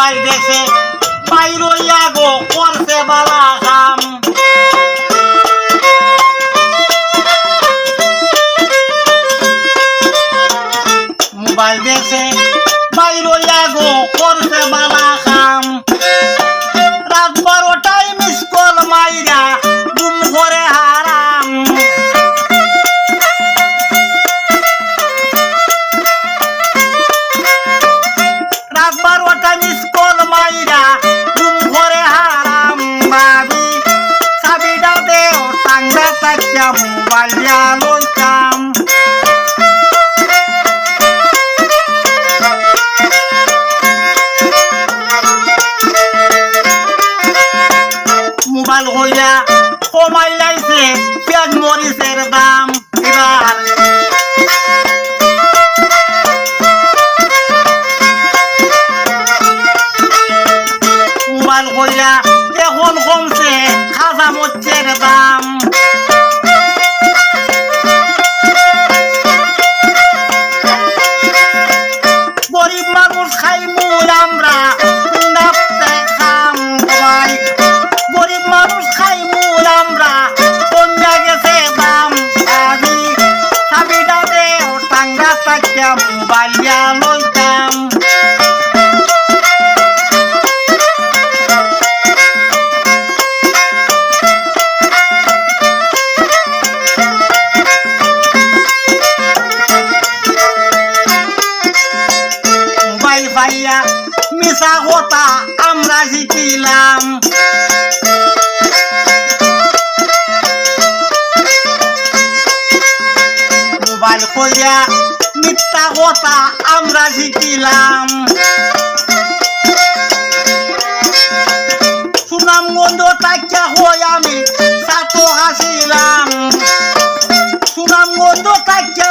সবাই দেশে বাইরইয়া গো করছে বালা কাম মোবাইল দেশে বাইরইয়া গো করছে দিয়া লইতাম মোবাইল হইয়া কমাই লাইছে পেঁয়াজ মোবাইল হইয়া এখন কমছে খাজা মরিচের দাম। মিশা আমরা শিখিলাম। মোবাইল কইয়া মিথ্যা কথা আমরা শিখিলাম। সুনাম গন্ধ তাকিয়া হই আমি সাতো হাসিলাম। সুনাম গন্ধ তাকিয়া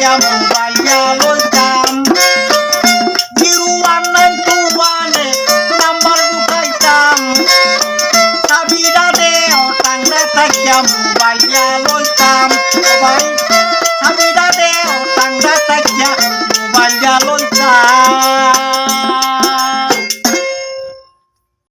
কেমন পাইয়া লইতাম জিরুয়ার নাইন টু ওয়ানে নাম্বার ঢুকাইতাম চাবিটা দে ও টাংরা থাকিয়া